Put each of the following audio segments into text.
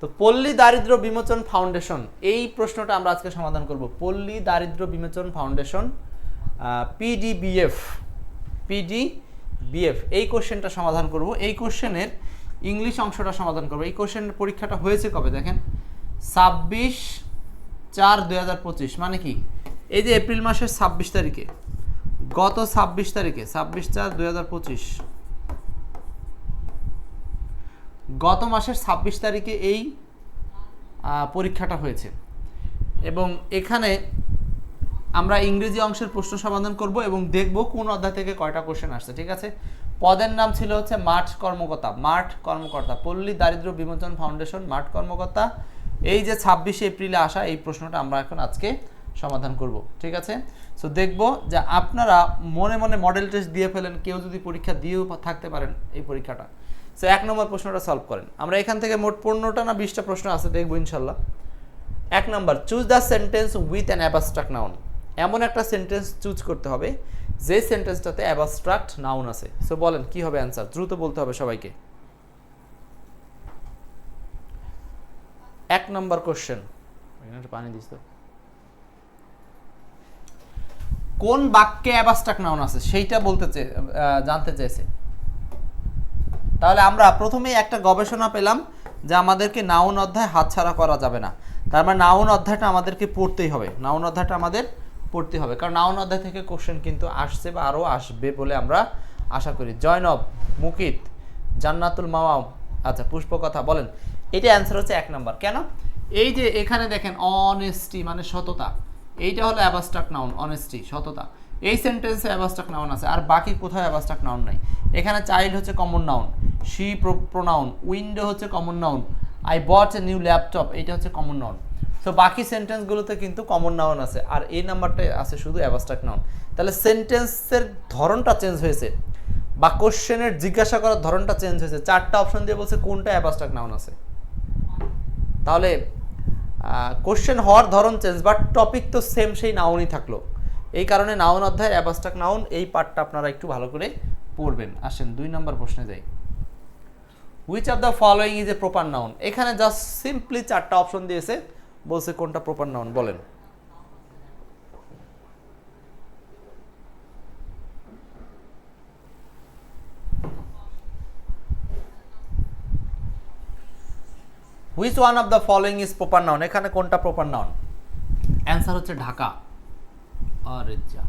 তো পল্লী দারিদ্র বিমোচন ফাউন্ডেশন, এই প্রশ্নটা আমরা আজকে সমাধান করব। পল্লী দারিদ্র বিমোচন ফাউন্ডেশন পিডিবিএফ পিডিবিএফ এই কোশ্চেনটা সমাধান করব। এই কোশ্চেনের ইংলিশ অংশটা সমাধান করব। এই কোশ্চেনের পরীক্ষাটা হয়েছে কবে দেখেন? ছাব্বিশ চার দুই মানে কি? এই যে এপ্রিল মাসের ছাব্বিশ তারিখে, গত ছাব্বিশ তারিখে, ছাব্বিশ চার দুই গত মাসের ছাব্বিশ তারিখে এই পরীক্ষাটা হয়েছে। এবং এখানে আমরা ইংরেজি অংশের প্রশ্ন সমাধান করব এবং দেখব কোন অধ্যায় থেকে কয়টা কোশ্চেন আসছে, ঠিক আছে? পদের নাম ছিল হচ্ছে মাঠ কর্মকর্তা মাঠ কর্মকর্তা, পল্লী দারিদ্র বিমোচন ফাউন্ডেশন, মাঠ কর্মকর্তা। এই যে ছাব্বিশে এপ্রিলে আসা এই প্রশ্নটা আমরা এখন আজকে সমাধান করব, ঠিক আছে? সো দেখব যে আপনারা মনে মনে মডেল টেস্ট দিয়ে ফেলেন, কেউ যদি পরীক্ষা দিয়েও থাকতে পারেন এই পরীক্ষাটা। সো এক নম্বর প্রশ্নটা সলভ করেন। আমরা এখান থেকে মোট পনেরোটা না বিশটা প্রশ্ন আছে দেখব ইনশাল্লাহ। এক নম্বর choose the sentence with an abstract noun এমন একটা সেন্টেন্স চুজ করতে হবে যে সেন্টেন্সটাতে অ্যাবাস্ট্রাক্ট নাউন আছে। সো বলেন কি হবে অ্যান্সার দ্রুত বলতে হবে সবাইকে। এক নম্বর কোশ্চেন পানি দিস কোন বাক্যে অ্যাবাস্ট্রাক্ট নাউন আছে? সেইটা বলতে চে- আহ, জানতে চেয়েছে। তাহলে আমরা প্রথমেই একটা গবেষণা পেলাম যে আমাদেরকে নাউন অধ্যায় হাতছাড়া করা যাবে না। তার মানে নাউন অধ্যায়টা আমাদেরকে পড়তেই হবে। নাউন অধ্যায়টা আমাদের পড়তে হবে। কারণ নাউন অধ্যায় থেকে কোশ্চেন কিন্তু আসছে বা আরও আসবে বলে আমরা আশা করি। জয়নব, মুকিত, জান্নাতুল মামা আচ্ছা পুষ্পকথা বলেন। এটা অ্যান্সার হচ্ছে এক নম্বর। কেন? এই যে এখানে দেখেন অনেস্টি মানে সততা। এইটা হলো অ্যাবাস্ট্রাক নাউন অনেস্টি সততা। এই সেন্টেন্সে অ্যাবাস্ট্রাক নাউন আছে, আর বাকি কোথাও অ্যাবাস্ট্রাক নাউন নাই? এখানে চাইল্ড হচ্ছে common noun she pronoun window হচ্ছে common noun I bought a new laptop এটা হচ্ছে কমন নাউন সো বাকি সেন্টেন্সগুলোতে কিন্তু কমন নাউন আছে, আর এই নাম্বারটা আছে শুধু অ্যাবাস্ট্রাক নাউন তাহলে সেন্টেন্সের ধরনটা চেঞ্জ হয়েছে, বা কোশ্চেনের জিজ্ঞাসা করার ধরনটা চেঞ্জ হয়েছে, চারটা অপশন দিয়ে বলছে কোনটা অ্যাবাস্ট্রাক নাউন আছে। তাহলে কোশ্চেন হওয়ার ধরন চেঞ্জ বাট টপিক তো সেম সেই নাউনই থাকল। এই কারণে নাউন অধ্যায় অ্যাবাস্ট্রাক নাউন, এই পার্টটা আপনারা একটু ভালো করে পড়বেন। আসেন, দুই নম্বর প্রশ্নে যাই। Which of the following is a proper noun এখানে জাস্ট সিম্পলি চারটা অপশন দিয়েছে, বলছে কোনটা প্রপার নাউন বলেন। Which one of the following is proper noun এখানে কোনটা প্রপার নাউন অ্যান্সার হচ্ছে ঢাকা। আরে যা।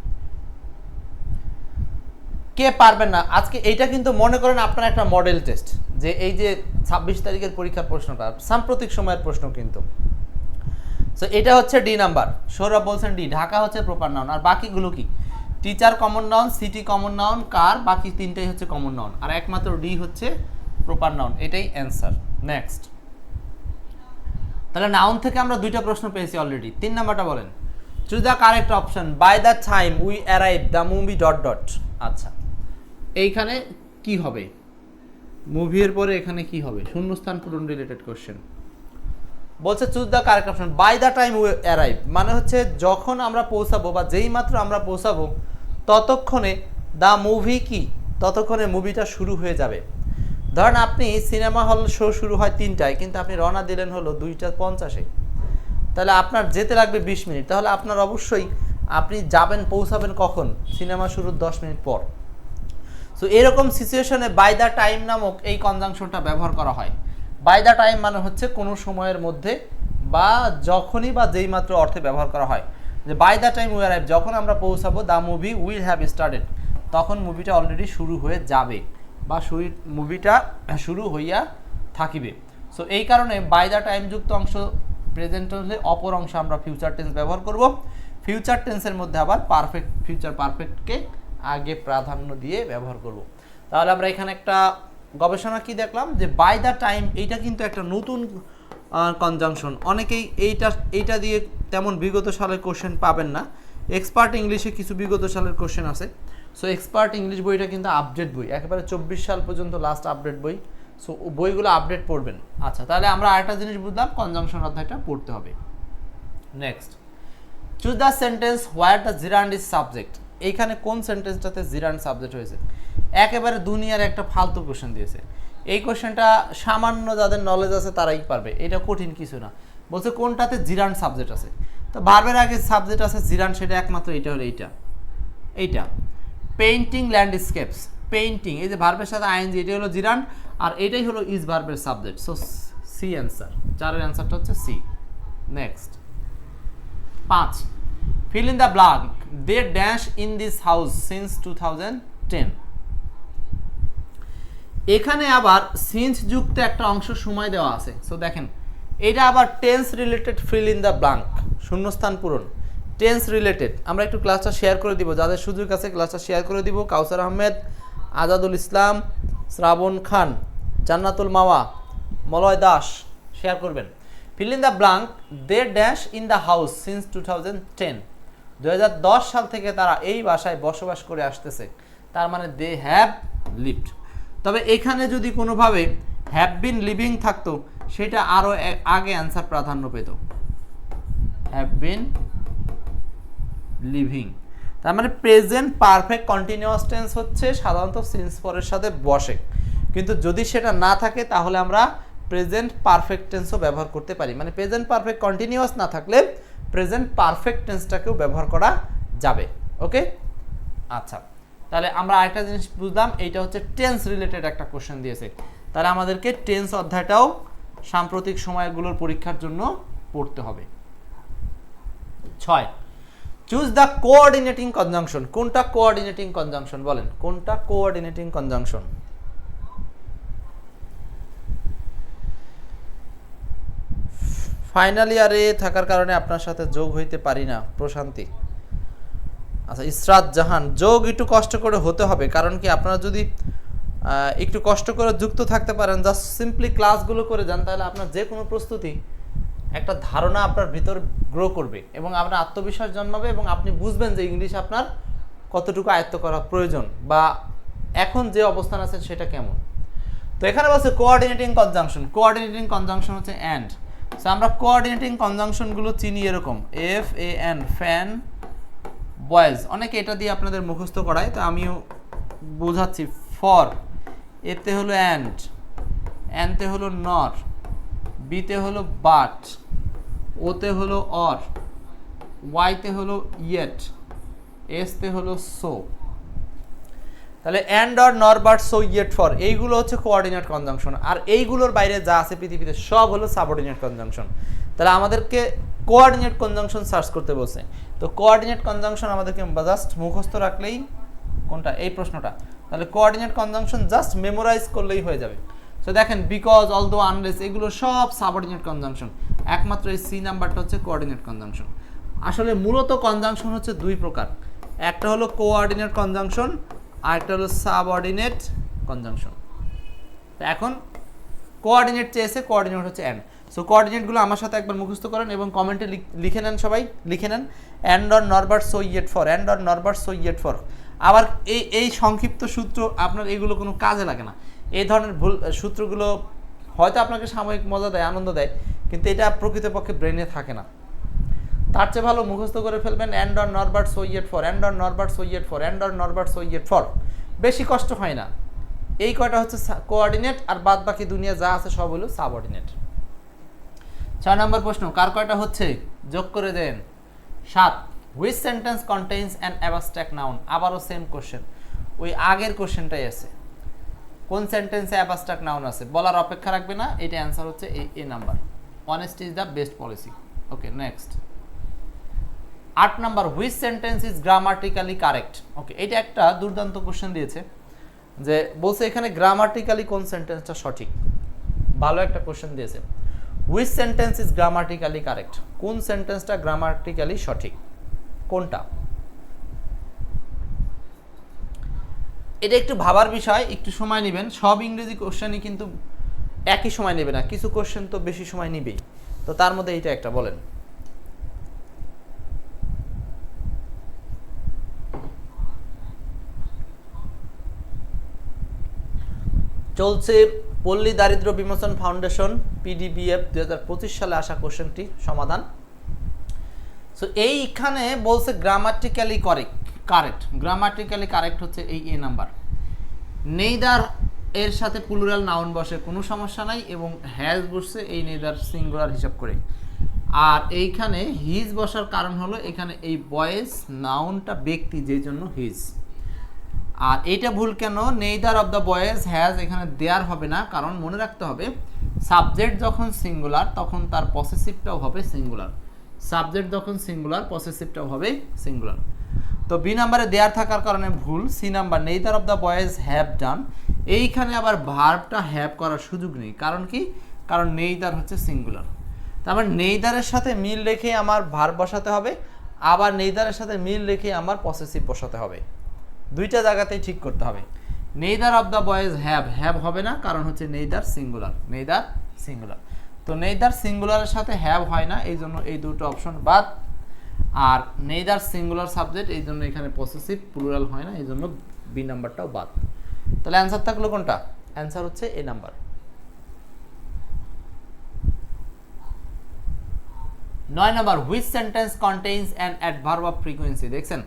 কে পারবেন না? আজকে এইটা কিন্তু মনে করেন আপনার একটা মডেল টেস্ট যে এই যে ছাব্বিশ তারিখের পরীক্ষার প্রশ্নটা, সাম্প্রতিক সময়ের প্রশ্ন কিন্তু। সো এটা হচ্ছে ডি নাম্বার সৌরভ বলছেন ডি ঢাকা হচ্ছে প্রপার নাউন আর বাকিগুলো কি? Teacher common noun city common noun কার? বাকি তিনটাই হচ্ছে কমন নাউন আর একমাত্র ডি হচ্ছে প্রপার নাউন এটাই অ্যান্সার নেক্সট তাহলে নাউন থেকে আমরা দুইটা প্রশ্ন পেয়েছি অলরেডি তিন নাম্বারটা বলেন। Choose the correct option by the time we arrive the movie dot dot আচ্ছা। এইখানে কি হবে? মুভির পরে এখানে কি হবে? শূন্যস্থান পূরণ রিলেটেড কোশ্চেন বলছে choose the correct option by the time we arrive মানে হচ্ছে যখন আমরা পৌঁছাবো বা যেই মাত্র আমরা পৌঁছাবো ততক্ষণে দ্য মুভি কি? ততক্ষণে মুভিটা শুরু হয়ে যাবে। ধরেন আপনি সিনেমা হল শো শুরু হয় তিনটায় কিন্তু আপনি রওনা দিলেন হলো দুইটা পঞ্চাশে। তাহলে আপনার যেতে লাগবে বিশ মিনিট। তাহলে আপনার অবশ্যই আপনি যাবেন, পৌঁছাবেন কখন? সিনেমা শুরুর দশ মিনিট পর। সো এরকম সিচুয়েশনে বাই দ্য টাইম নামক এই কনজাংশনটা ব্যবহার করা হয়। বাই দ্য টাইম মানে হচ্ছে কোনো সময়ের মধ্যে বা যখনই বা যেই মাত্র অর্থে ব্যবহার করা হয়। যে by the time we arrive যখন আমরা পৌঁছাবো the movie will have started তখন মুভিটা অলরেডি শুরু হয়ে যাবে বা মুভিটা শুরু হইয়া থাকিবে। সো এই কারণে বাই দ্য টাইম যুক্ত অংশ প্রেজেন্ট হলে অপর অংশ আমরা ফিউচার টেন্স ব্যবহার করব। ফিউচার টেন্সের মধ্যে আবার পারফেক্ট ফিউচার পারফেক্টকে আগে প্রাধান্য দিয়ে ব্যবহার করব। তাহলে আমরা এখানে একটা গবেষণা কি দেখলাম? যে বাই দ্য টাইম এইটা কিন্তু একটা নতুন কনজাংশন অনেকেই এইটা এইটা দিয়ে তেমন বিগত সালের কোশ্চেন পাবেন না। এক্সপার্ট ইংলিশে কিছু বিগত সালের কোশ্চেন আছে। সো এক্সপার্ট ইংলিশ বইটা কিন্তু আপডেট বই। একেবারে চব্বিশ সাল পর্যন্ত লাস্ট আপডেট বই। সো বইগুলো আপডেট পড়বেন। আচ্ছা তাহলে আমরা আরেকটা জিনিস বুঝলাম কনজাংশন অধ্যায়টা পড়তে হবে। Next choose the sentence where the gerund is subject এইখানে কোন সেন্টেন্সটাতে জিরান্ড সাবজেক্ট হয়েছে? একেবারে দুনিয়ার একটা ফালতু কোশ্চেন দিয়েছে। এই কোশ্চেনটা সামান্য যাদের নলেজ আছে তারাই পারবে। এটা কঠিন কিছু না। বলছে, কোনটাতে জিরান সাবজেক্ট আছে? তো ভার্বের আগে সাবজেক্ট আছে জিরান সেটা একমাত্র এটা হলো এইটা। এইটা পেইন্টিং ল্যান্ডস্কেপস পেইন্টিং এই যে ভার্বের সাথে আইএনজি এটা হলো জিরান, আর এটাই হলো ইজ ভার্বের সাবজেক্ট সো সি অ্যান্সার চারের অ্যান্সারটা হচ্ছে সি নেক্সট পাঁচ. Fill in the blank they dash in this house since two thousand ten এখানে আবার সিন্স যুক্ত একটা অংশ সময় দেওয়া আছে। সো দেখেন, এটা আবার tense related fill in the blank শূন্যস্থান পূরণ। টেন্স রিলেটেড আমরা একটু ক্লাসটা শেয়ার করে দিব, যাদের সুযোগ আছে ক্লাসটা শেয়ার করে দিব, কাউসার আহমেদ আজাদুল ইসলাম, শ্রাবণ খান, জান্নাতুল মাওয়া, মলয় দাস শেয়ার করবেন। Fill in the blank they dash in the house since two thousand ten সাল থেকে তারা এই বাসায় বসবাস করে আসতেছে। তার মানে দে হ্যাভ লিভড তবে এখানে যদি কোনোভাবে হ্যাভ বিন লিভিং থাকতো, সেটা আরও আগে অ্যান্সার প্রাধান্য পেত। হ্যাভ বিন লিভিং তার মানে প্রেজেন্ট পারফেক্ট কন্টিনিউয়াস টেন্স হচ্ছে সাধারণত সিন্স পরের সাথে বসে। কিন্তু যদি সেটা না থাকে, তাহলে আমরা প্রেজেন্ট পারফেক্ট টেন্সও ব্যবহার করতে পারি। মানে প্রেজেন্ট পারফেক্ট কন্টিনিউয়াস না থাকলে প্রেজেন্ট পারফেক্ট টেন্সটাকেও ব্যবহার করা যাবে। ওকে আচ্ছা। তাহলে আমরা আরেকটা জিনিস বুঝলাম, এইটা হচ্ছে টেন্স রিলেটেড একটা কোশ্চেন দিয়েছে। তাহলে আমাদেরকে টেন্স অধ্যায়টাও সাম্প্রতিক সময়গুলোর পরীক্ষার জন্য পড়তে হবে। ছয়। চুজ দ্য কোঅর্ডিনেটিং কনজাংশন কোনটা কোঅর্ডিনেটিং কনজাংশন বলেন? কোনটা কোঅর্ডিনেটিং কনজাংশন ফাইনাল ইয়ারে থাকার কারণে আপনার সাথে যোগ হইতে পারি না, প্রশান্তি। আচ্ছা ইসরাত জাহান, যোগ একটু কষ্ট করে হতে হবে, কারণ কি আপনারা যদি একটু কষ্ট করে যুক্ত থাকতে পারেন জাস্ট সিম্পলি ক্লাসগুলো করে যান, তাহলে আপনার যে কোনো প্রস্তুতি একটা ধারণা আপনার ভিতর গ্রো করবে এবং আপনার আত্মবিশ্বাস জন্মাবে এবং আপনি বুঝবেন যে ইংলিশ আপনার কতটুকু আয়ত্ত করা প্রয়োজন বা এখন যে অবস্থান আছে সেটা কেমন। তো এখানে বলছে কোঅর্ডিনেটিং কনজাংশন কোঅর্ডিনেটিং কনজাংশন হচ্ছে অ্যান্ড সো আমরা কোঅর্ডিনেটিং কনজাংশনগুলো চিনি এরকম। F A N fan boys অনেকে এটা দিয়ে আপনাদের মুখস্থ করায়, তো আমিও বোঝাচ্ছি। ফর এতে হলো অ্যান্ড অ্যান্ডতে হলো নর বিতে হলো বাট ওতে হলো অর ওয়াইতে হলো ইয়েট এসতে হলো সো তাহলে and or nor but so yet for এইগুলো হচ্ছে কোঅর্ডিনেট কনজাংশন আর এইগুলোর বাইরে যা আছে পৃথিবীতে সব হলো সাবঅর্ডিনেট কনজাংশন তাহলে আমাদেরকে কোঅর্ডিনেট কনজাংশন সার্চ করতে বলছে। তো কোঅর্ডিনেট কনজাংশন আমাদেরকে জাস্ট মুখস্থ রাখলেই কোনটা? এই প্রশ্নটা। তাহলে কোঅর্ডিনেট কনজাংশন জাস্ট মেমোরাইজ করলেই হয়ে যাবে। সো দেখেন বিকজ অল দো আনলেস এগুলো সব সাবঅর্ডিনেট কনজাংশন একমাত্র এই সি নাম্বারটা হচ্ছে কোঅর্ডিনেট কনজাংশন আসলে মূলত কনজাংশন হচ্ছে দুই প্রকার। একটা হলো কোঅর্ডিনেট কনজাংশন আর একটা হলো সাবঅর্ডিনেট কনজাংশন তো এখন কোঅর্ডিনেট চেয়েছে কোঅর্ডিনেট হচ্ছে অ্যান্ড সো কোঅর্ডিনেটগুলো আমার সাথে একবার মুখস্থ করেন এবং কমেন্টে লিখে নেন সবাই, লিখে নেন। And or nor but so yet for and or nor but so yet for আবার এই এই সংক্ষিপ্ত সূত্র আপনার এগুলো কোনো কাজে লাগে না। এই ধরনের ভুল সূত্রগুলো হয়তো আপনাকে সাময়িক মজা দেয়, আনন্দ দেয়, কিন্তু এটা প্রকৃতপক্ষে ব্রেনে থাকে না। তার চেয়ে ভালো মুখস্থ করে ফেলবেন and or nor but so yet for and or nor but so yet for and or nor but so yet for. বেশি কষ্ট হয় না। এই কয়টা হচ্ছে কোঅর্ডিনেট আর বাদ বাকি দুনিয়া যা আছে সব হলো সাবঅর্ডিনেট ছয় নম্বর প্রশ্ন, কার কয়টা হচ্ছে? যোগ করে দেন। সাত which sentence contains an abstract noun আবারও সেম কোশ্চেন ওই আগের কোশ্চেনটাই আছে। কোন সেন্টেন্সে অ্যাবাস্ট্রাক্ট নাউন আছে? বলার অপেক্ষা রাখবে না, এটা অ্যান্সার হচ্ছে এই A number honest is the best policy okay next আট number which sentence is grammatically correct okay এটা একটা দুর্দান্ত কোশ্চেন দিয়েছে, যে বলছে এখানে গ্রামাটিক্যালি কোন সেন্টেন্সটা সঠিক? ভালো একটা কোশ্চেন দিয়েছে। Which sentence is grammatically correct কোন সেন্টেন্সটা গ্রামাটিক্যালি সঠিক? কোনটা? এটা একটু ভাবার বিষয়, একটু সময় নেবেন। সব ইংরেজি কোশ্চেনই কিন্তু একই সময় নেবে না। কিছু কোশ্চেন তো বেশি সময় নেবেই। তো তার মধ্যে এইটা একটা, বলেন। চলছে পল্লী দারিদ্র বিমোচন ফাউন্ডেশন পিডিবিএফ দু হাজার পঁচিশ সালে আসা কোশ্চেনটি সমাধান। সো এইখানে বলছে grammatically correct correct grammatically correct হচ্ছে এই এ নাম্বার নেইদার এর সাথে প্লুরাল নাউন বসে কোনো সমস্যা নাই এবং হ্যাজ বসছে এই নেদার সিঙ্গুলার হিসাব করে। আর এইখানে হিজ বসার কারণ হলো এখানে এই বয়েস নাউনটা ব্যক্তি যেই জন্য হিজ আর এইটা ভুল কেন? Neither of the boys has এখানে দেয়ার হবে না, কারণ মনে রাখতে হবে সাবজেক্ট যখন সিঙ্গুলার তখন তার পসেসিভটাও হবে সিঙ্গুলার সাবজেক্ট যখন সিঙ্গুলার পসেসিভটাও হবে সিঙ্গুলার তো বি নাম্বারে দেয়ার থাকার কারণে ভুল, C number neither of the boys have done এইখানে আবার ভার্বটা হ্যাভ করার সুযোগ নেই। কারণ কি? কারণ নেইদার হচ্ছে সিঙ্গুলার তারপর নেইদারের সাথে মিল রেখে আমার ভার্ব বসাতে হবে, আবার নেইদারের সাথে মিল রেখে আমার পসেসিভ বসাতে হবে। দুইটা জায়গাতেই ঠিক করতে হবে। Neither of the boys have have হবে না, কারণ হচ্ছে নেইদার সিঙ্গুলার নেইদার সিঙ্গুলার তো নেইদার সিঙ্গুলারের সাথে হ্যাভ হয় না এই জন্য এই দুটো অপশন বাদ। আর নেইদার সিঙ্গুলার সাবজেক্ট এই জন্য এখানে পসেসিভ প্লুরাল হয় না, এই জন্য বি নাম্বারটাও বাদ। তাহলে অ্যান্সার থাকল কোনটা? অ্যান্সার হচ্ছে এ নাম্বার নয় number which sentence contains an adverb of frequency দেখছেন?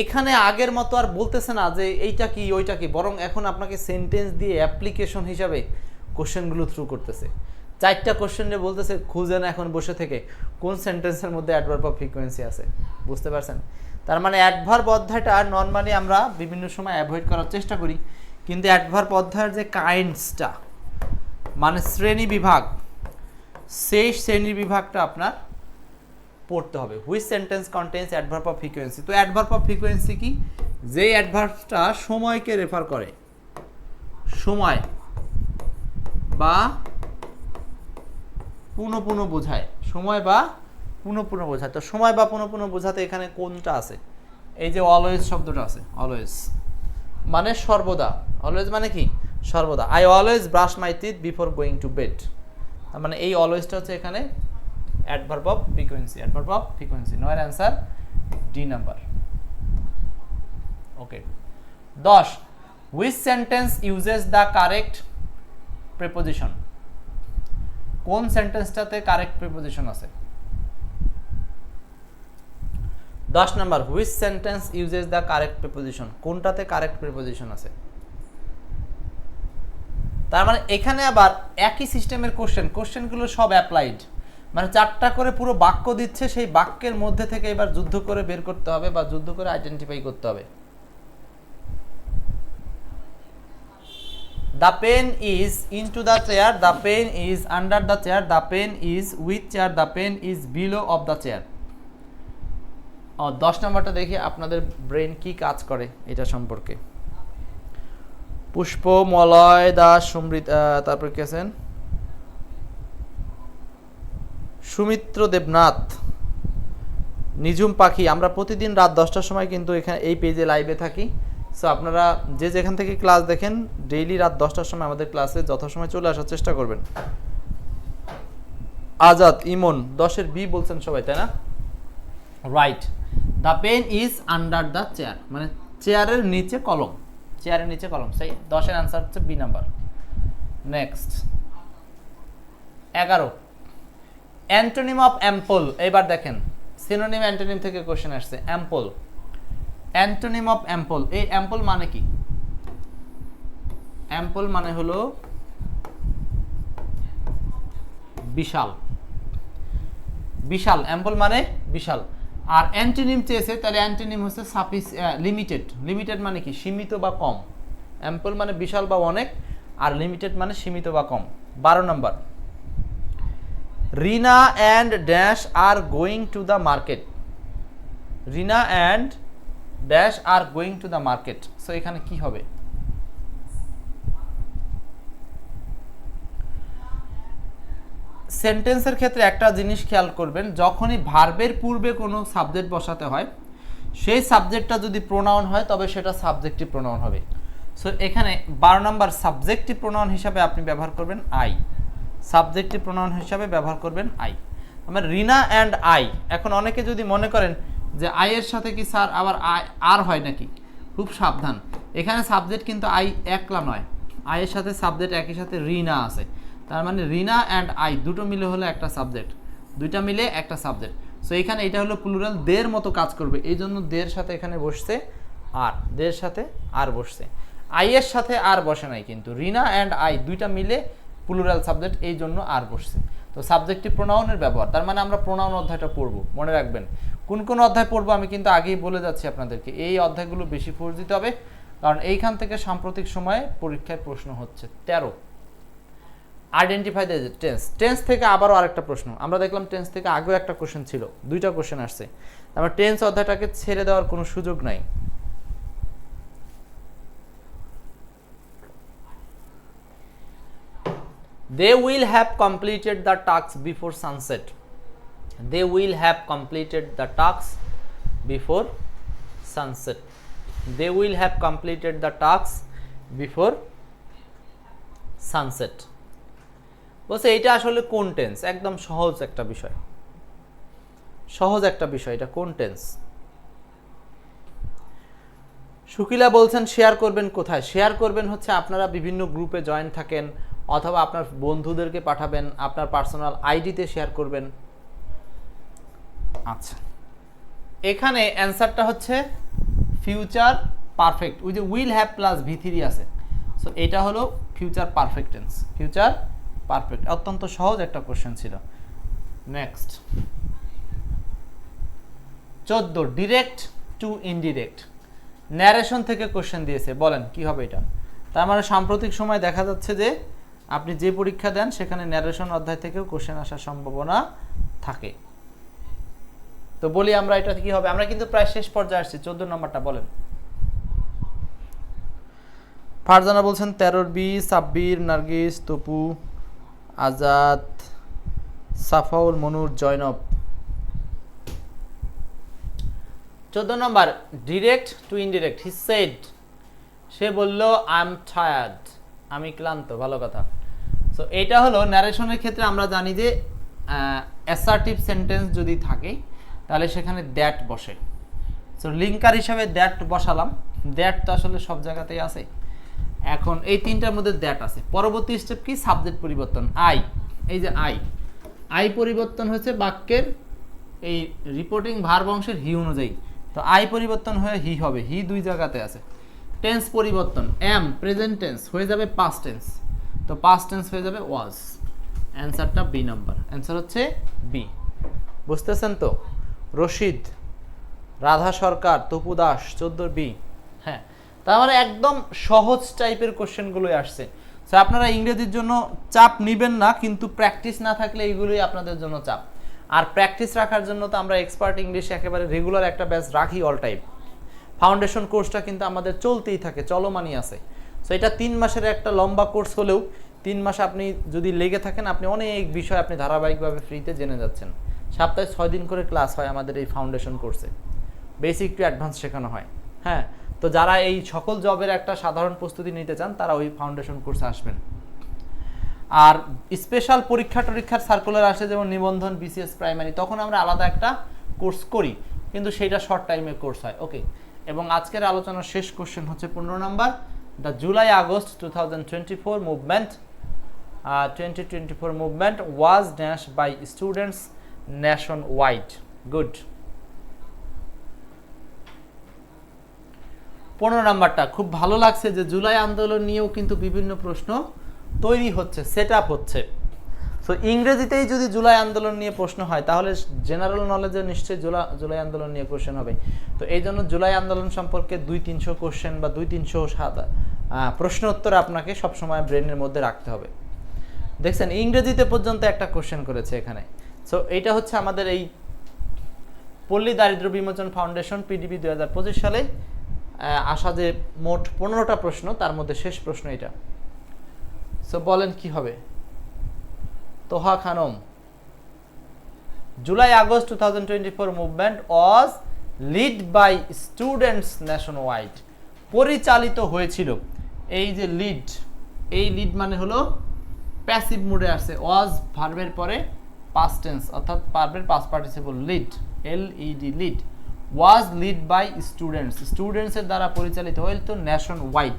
এখানে আগের মতো আর বলতেছে না যে এইটা কি, ওইটা কি, বরং এখন আপনাকে সেন্টেন্স দিয়ে অ্যাপ্লিকেশন হিসাবে কোশ্চেনগুলো থ্রু করতেছে। চারটা কোশ্চেন কোশ্চেনে বলতেছে, খুঁজে না এখন বসে থেকে। কোন সেন্টেন্সের মধ্যে অ্যাডভার্ব অফ ফ্রিকোয়েন্সি আছে? বুঝতে পারছেন? তার মানে অ্যাডভার্ব অধ্যায়টা নর্মালি আমরা বিভিন্ন সময় অ্যাভয়েড করার চেষ্টা করি। কিন্তু অ্যাডভার্ব অধ্যায়ের যে কাইন্ডসটা মানে শ্রেণি বিভাগ, সেই শ্রেণি বিভাগটা আপনার পড়তে হবে। Which sentence contains adverb of frequency তো অ্যাডভার্ব অফ ফ্রিকোয়েন্সি কি? যেই অ্যাডভার্বটা সময়কে রেফার করে, সময় বা পুনঃ পুনঃ বোঝায়। সময় বা পুনঃ পুনঃ বোঝায়। তো সময় বা পুনঃ পুনঃ বোঝাতে এখানে কোনটা আছে? এই যে অলওয়েজ শব্দটা আছে অলওয়েজ মানে সর্বদা। অলওয়েজ মানে কি? সর্বদা। I always brush my teeth before going to bed তার মানে এই অলওয়েজটা হচ্ছে এখানে adverb of frequency adverb of frequency নয়ের অ্যান্সার ডি নাম্বার ওকে দশ। Which sentence uses the correct preposition কোন সেন্টেন্সটাতে কারেক্ট প্রিপোজিশন আছে? দশ number which sentence uses the correct preposition কোনটাতে কারেক্ট প্রিপোজিশন আছে? তার মানে এখানে আবার একই সিস্টেমের কোশ্চেন কোশ্চেনগুলো সব অ্যাপ্লাইড মানে চারটা করে পুরো বাক্য দিচ্ছে, সেই বাক্যের মধ্যে থেকে এবার যুদ্ধ করে বের করতে হবে বা যুদ্ধ করে আইডেন্টিফাই করতে হবে। The pen is into the chair, the pen is under the chair, the pen is with chair, the pen is below of the chair. ও দশ নম্বরটা দেখি আপনাদের ব্রেন কি কাজ করে এটা সম্পর্কে। পুষ্প মলয় দাস সমৃত তারপর কি আছেন? সুমিত্র দেবনাথ নিঝুম পাখি। আমরা প্রতিদিন রাত দশটার সময় কিন্তু এখানে এই পেজে লাইভে থাকি। সো আপনারা যে যেখান থেকে ক্লাস দেখেন ডেইলি রাত দশটার সময় আমাদের ক্লাসে যথাসময় চলে আসার চেষ্টা করবেন। আজাদ, ইমন, দশের বি বলছেন সবাই, তাই না? Right the pen is under the chair মানে চেয়ারের নিচে কলম। চেয়ারের নিচে কলম, সেই দশের অ্যান্সার হচ্ছে বি নাম্বার নেক্সট এগারো। অ্যান্টোনিম অফ অ্যাম্পল এবার দেখেন। সিনোনিম অ্যান্টোনিম থেকে কোশ্চেন আসছে অ্যাম্পল অ্যান্টোনিম অফ অ্যাম্পল। এই অ্যাম্পল মানে কি? অ্যাম্পল মানে হলো বিশাল। বিশাল। অ্যাম্পল মানে বিশাল। আর অ্যান্টোনিম চেয়েছে, তাহলে অ্যান্টোনিম হচ্ছে সাফিস লিমিটেড লিমিটেড মানে কি? সীমিত বা কম। অ্যাম্পল মানে বিশাল বা অনেক, আর লিমিটেড মানে সীমিত বা কম। বারো নম্বর। Rina and dash are going to the market. Rina and dash are going to the market so এখানে কি হবে? সেন্টেন্সের ক্ষেত্রে একটা জিনিস খেয়াল করবেন, যখনই ভার্বের পূর্বে কোনো সাবজেক্ট বসাতে হয়, সেই সাবজেক্টটা যদি প্রোনাউন হয়, তবে সেটা সাবজেক্টিভ প্রোনাউন হবে। সো এখানে বারো নম্বর সাবজেক্টিভ প্রোনাউন হিসাবে আপনি ব্যবহার করবেন আই সাবজেক্টিভ প্রোনাউন হিসাবে ব্যবহার করবেন আই আমার রিনা অ্যান্ড আই এখন অনেকে যদি মনে করেন যে আই এর সাথে কি স্যার আবার আই আর হয় নাকি? খুব সাবধান। এখানে সাবজেক্ট কিন্তু আই একলা নয়। আই এর সাথে সাবজেক্ট একই সাথে রিনা আছে। তার মানে রিনা অ্যান্ড আই দুটো মিলে হলো একটা সাবজেক্ট দুইটা মিলে একটা সাবজেক্ট সো এখানে এটা হলো প্লুরাল দের মতো কাজ করবে। এই জন্য দের সাথে এখানে বসছে আর দের সাথে আর বসছে। আই এর সাথে আর বসে নাই কিন্তু। রিনা অ্যান্ড আই দুইটা মিলে প্লুরাল সাবজেক্ট এই জন্য আর বসছে। তো সাবজেক্টিভ প্রোনাউনের ব্যবহার। তার মানে আমরা প্রোনাউন অধ্যায়টা পড়ব। মনে রাখবেন। কোন কোন অধ্যায় পড়ব আমি কিন্তু আগেই বলে যাচ্ছি আপনাদেরকে। এই অধ্যায়গুলো বেশি ফোর্স দিতে হবে, কারণ এইখান থেকে সাম্প্রতিক সময়ে পরীক্ষায় প্রশ্ন হচ্ছে। তেরো। আইডেন্টিফাই দ্য টেন্স টেন্স থেকে আবারও আরেকটা প্রশ্ন। আমরা দেখলাম টেন্স থেকে আগেও একটা কোশ্চেন ছিল, দুইটা কোশ্চেন আসছে। তারপর টেন্স অধ্যায়টাকে ছেড়ে দেওয়ার কোনো সুযোগ নাই। They will have completed the task before sunset they will have completed the task before sunset. They will have completed the task before sunset. বলছে, এটা আসলে কোন টেন্স একদম সহজ একটা বিষয়। সহজ একটা বিষয়, এটা কোন টেন্স শুকিলা বলছেন শেয়ার করবেন কোথায়? শেয়ার করবেন হচ্ছে আপনারা বিভিন্ন গ্রুপে জয়েন থাকেন, অথবা আপনার বন্ধুদেরকে পাঠাবেন, আপনার পার্সোনাল আইডিতে শেয়ার করবেন। আচ্ছা। এখানে অ্যান্সারটা হচ্ছে ফিউচার পারফেক্ট। ওই যে will have plus V three আছে। সো এটা হলো future perfect tense. Future perfect. অত্যন্ত সহজ একটা কোশ্চেন ছিল। নেক্সট চোদ্দ ডিরেক্ট টু ইনডিরেক্ট ন্যারেশন থেকে কোশ্চেন দিয়েছে। বলেন, কি হবে এটা? তার মানে সাম্প্রতিক সময় দেখা যাচ্ছে যে আপনি যে পরীক্ষা দেন, সেখানে ন্যারেশন অধ্যায় থেকেও কোশ্চেন আসার সম্ভাবনা থাকে। তো বলি আমরা এটা কি হবে? আমরা কিন্তু প্রায় শেষ পর্যায়ে আসছি। চোদ্দ নম্বরটা বলেন। ফারজানা বলছেন তেরোর বি সাব্বির নার্গিস তপু আজাদ সাফাউল মনুর জয়নব। চোদ্দ নম্বর direct to indirect he said সে বলল আই এম টায়ার্ড আমি ক্লান্ত ভালো কথা। সো এটা হলো ন্যারেশনের ক্ষেত্রে আমরা জানি যে অ্যাসার্টিভ সেন্টেন্স যদি থাকে তাহলে সেখানে দ্যাট বসে। সো লিঙ্কার হিসাবে দ্যাট বসালাম। দ্যাট তো আসলে সব জায়গাতেই আছে। এখন এই তিনটার মধ্যে দ্যাট আছে। পরবর্তী স্টেপ কি? সাবজেক্ট পরিবর্তন। আই এই যে আই আই পরিবর্তন হয়েছে বাক্যের এই রিপোর্টিং ভার বংশের হি অনুযায়ী। তো আই পরিবর্তন হয়ে হি হবে। হি দুই জায়গাতে আছে। টেন্স পরিবর্তন। এম প্রেজেন্ট টেন্স হয়ে যাবে পাস্ট টেন্স তো পাস্ট টেন্স হয়ে যাবে ওয়াজ অ্যান্সারটা বি নাম্বার অ্যান্সার হচ্ছে বি বুঝতেছেন তো? রশিদ, রাধা সরকার, তপু দাস, চোদ্দোর বি। হ্যাঁ তার মানে একদম সহজ টাইপের কোশ্চেনগুলোই আসছে। সো আপনারা ইংরেজির জন্য চাপ নেবেন না, কিন্তু প্র্যাকটিস না থাকলে এইগুলোই আপনাদের জন্য চাপ। আর প্র্যাকটিস রাখার জন্য তো আমরা এক্সপার্ট ইংলিশে একেবারে রেগুলার একটা ব্যাচ রাখি অল টাইম। ফাউন্ডেশন কোর্সটা কিন্তু আমাদের চলতেই থাকে, চলমানই আছে। সো এটা তিন মাসের একটা লম্বা কোর্স হলেও তিন মাস আপনি যদি লেগে থাকেন, আপনি অনেক বিষয় আপনি ধারাবাহিকভাবে ফ্রিতে জেনে যাচ্ছেন। সপ্তাহে ছয় দিন করে ক্লাস হয় আমাদের এই ফাউন্ডেশন কোর্সে বেসিক টু অ্যাডভান্স শেখানো হয়। হ্যাঁ তো যারা এই সকল জবের একটা সাধারণ প্রস্তুতি নিতে চান, তারা ওই ফাউন্ডেশন কোর্সে আসবেন। আর স্পেশাল পরীক্ষা টরীক্ষার সার্কুলার আসে, যেমন নিবন্ধন বিসিএস প্রাইমারি তখন আমরা আলাদা একটা কোর্স করি। কিন্তু সেটা শর্ট টাইমের কোর্স হয়। ওকে এবং আজকের আলোচনার শেষ কোশ্চেন হচ্ছে পনেরো number. The July August two thousand twenty four movement twenty twenty four movement was dash by students nationwide good পনেরো নাম্বারটা, খুব ভালো লাগছে যে জুলাই আন্দোলন নিয়েও কিন্তু বিভিন্ন প্রশ্ন তৈরি হচ্ছে সেট হচ্ছে। সো ইংরেজিতেই যদি জুলাই আন্দোলন নিয়ে প্রশ্ন হয়, তাহলে জেনারেল নলেজে নিশ্চয়ই জুলাই জুলাই আন্দোলন নিয়ে কোশ্চেন হবে। তো এই জন্য জুলাই আন্দোলন সম্পর্কে দুই তিনশো কোশ্চেন বা দুই তিনশো সাদা প্রশ্ন উত্তর আপনাকে সবসময় ব্রেনের মধ্যে রাখতে হবে। দেখছেন, ইংরেজিতে পর্যন্ত একটা কোশ্চেন করেছে এখানে। সো এইটা হচ্ছে আমাদের এই পল্লী দারিদ্র বিমোচন ফাউন্ডেশন পিডিবি দু হাজার পঁচিশ সালে। আসা যে মোট পনেরোটা প্রশ্ন, তার মধ্যে শেষ প্রশ্ন এটা। সো বলেন কি হবে? Toha Khanam, July August two thousand twenty four movement was led by students nationwide পরিচালিত হয়েছিল। এই যে লিড, এই লিড মানে হলো প্যাসিভ মুডে আসছে ওয়াজ ভার্বের পরে পাস্ট টেন্স অর্থাৎ পার্বের past participle led L E D led was led by students স্টুডেন্টসের দ্বারা পরিচালিত হয়তো ন্যাশন ওয়াইড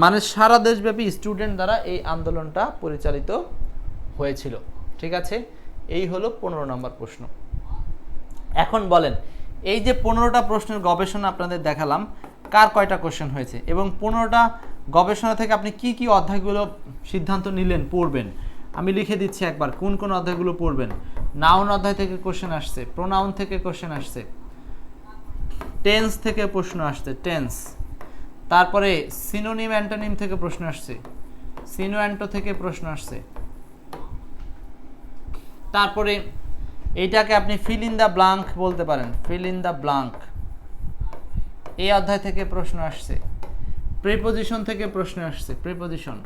মানে সারা দেশব্যাপী স্টুডেন্ট দ্বারা এই আন্দোলনটা পরিচালিত হয়েছিল। ঠিক আছে? এই হলো পনেরো নম্বর প্রশ্ন। এখন বলেন, এই যে পনেরোটা প্রশ্নের গবেষণা আপনাদের দেখালাম, কার কয়টা কোশ্চেন হয়েছে? এবং পনেরোটা গবেষণা থেকে আপনি কি কি অধ্যায়গুলো সিদ্ধান্ত নিলেন, পড়বেন? আমি লিখে দিচ্ছি একবার, কোন কোন অধ্যায়গুলো পড়বেন? নাউন অধ্যায় থেকে কোশ্চেন আসছে প্রোনাউন থেকে কোশ্চেন আসছে টেন্স থেকে প্রশ্ন আসছে টেন্স তারপরে সিনোনিম অ্যান্টোনিম থেকে প্রশ্ন আসছে সিনো অ্যান্টো থেকে প্রশ্ন আসছে। তারপরে এইটাকে আপনি ফিল ইন দ্য ব্লাঙ্ক বলতে পারেন ফিল ইন দ্য ব্লাঙ্ক এই অধ্যায় থেকে প্রশ্ন আসছে প্রিপোজিশন থেকে প্রশ্ন আসছে প্রিপোজিশন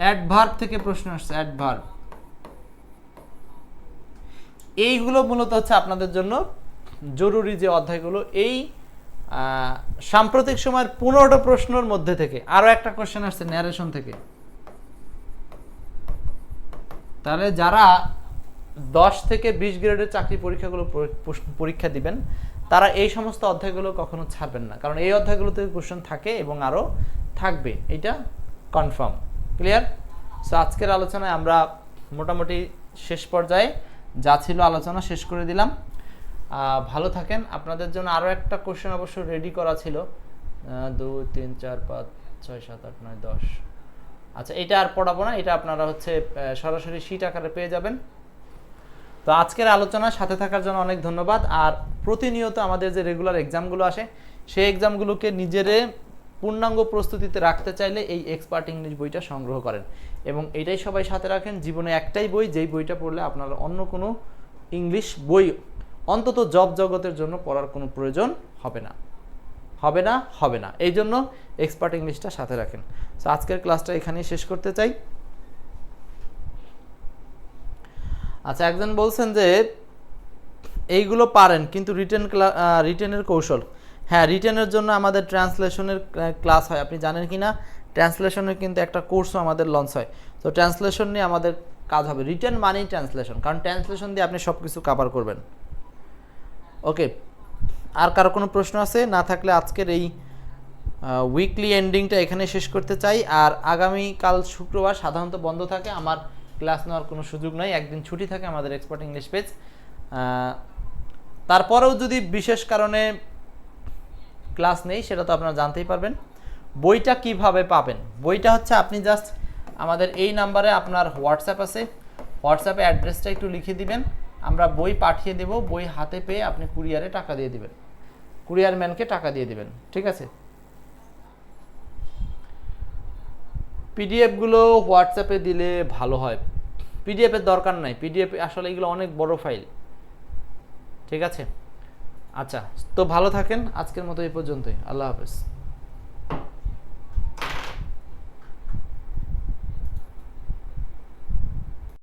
অ্যাডভার্ব থেকে প্রশ্ন আসছে অ্যাডভার্ব এইগুলো মূলত হচ্ছে আপনাদের জন্য জরুরি যে অধ্যায়গুলো। এই সাম্প্রতিক সময়ের পনেরোটা প্রশ্নের মধ্যে থেকে আরও একটা কোশ্চেন আসছে ন্যারেশন থেকে। তাহলে যারা দশ থেকে বিশ গ্রেডের চাকরি পরীক্ষাগুলো পরীক্ষা দিবেন, তারা এই সমস্ত অধ্যায়গুলো কখনো ছাড়বেন না। কারণ এই অধ্যায়গুলো থেকে কোশ্চেন থাকে এবং আরও থাকবে। এটা কনফার্ম ক্লিয়ার সো আজকের আলোচনায় আমরা মোটামুটি শেষ পর্যায়ে যা ছিল আলোচনা শেষ করে দিলাম। ভালো থাকেন। আপনাদের জন্য আরও একটা কোশ্চেন অবশ্য রেডি করা ছিল। দুই, তিন, চার, পাঁচ, ছয়, সাত, আট, নয়, দশ। আচ্ছা এটা আর পড়াবো না। এটা আপনারা হচ্ছে সরাসরি শীট আকারে পেয়ে যাবেন। তো আজকের আলোচনা সাথে থাকার জন্য অনেক ধন্যবাদ। আর প্রতিনিয়ত আমাদের যে রেগুলার এক্সামগুলো আসে, সেই এক্সামগুলোকে নিজেরে পূর্ণাঙ্গ প্রস্তুতিতে রাখতে চাইলে এই এক্সপার্ট ইংলিশ বইটা সংগ্রহ করেন। এবং এটাই সবাই সাথে রাখেন, জীবনে একটাই বই, যেই বইটা পড়লে আপনার অন্য কোনো ইংলিশ বই অন্তত জব জগতের জন্য পড়ার কোনো প্রয়োজন হবে না। হবে না হবে না। এই জন্য এক্সপার্ট ইংলিশটা সাথে রাখেন। তো আজকের ক্লাসটা এখানেই শেষ করতে চাই। আচ্ছা একজন বলছেন যে, এইগুলো পারেন, কিন্তু রিটেন ক্লা রিটেনের কৌশল। হ্যাঁ রিটেনের জন্য আমাদের ট্রান্সলেশনের ক্লাস হয়। আপনি জানেন কি না? ট্রান্সলেশনের কিন্তু একটা কোর্সও আমাদের লঞ্চ হয়। তো ট্রান্সলেশন নিয়ে আমাদের কাজ হবে। রিটার্ন মানেই ট্রান্সলেশন কারণ ট্রান্সলেশন দিয়ে আপনি সব কিছু কাভার করবেন। ওকে আর কারও কোনো প্রশ্ন আছে? না থাকলে আজকের এই উইকলি এন্ডিংটা এখানে শেষ করতে চাই। আর আগামী কাল শুক্রবার সাধারণত বন্ধ থাকে। আমার ক্লাস নেওয়ার কোনো সুযোগ নাই। একদিন ছুটি থাকে আমাদের এক্সপার্ট ইংলিশ পেজ তারপরেও যদি বিশেষ কারণে ক্লাস নেই, সেটা তো আপনারা জানতেই পারবেন। বইটা কীভাবে পাবেন? বইটা হচ্ছে আপনি জাস্ট আমাদের এই নাম্বারে আপনার হোয়াটসঅ্যাপ আছে। হোয়াটসঅ্যাপে অ্যাড্রেসটা একটু লিখে দিবেন। আমরা বই পাঠিয়ে দেব, বই হাতে পেয়ে আপনি কুরিয়ারে টাকা দিয়ে দিবেন। কুরিয়ার ম্যানকে টাকা দিয়ে দিবেন, ঠিক আছে? পিডিএফগুলো হোয়াটসঅ্যাপে দিলে ভালো হয়। পিডিএফের দরকার নাই। পিডিএফ আসলে এগুলো অনেক বড় ফাইল ঠিক আছে? আচ্ছা তো ভালো থাকেন আজকের মতো এই পর্যন্তই। আল্লাহ হাফেজ।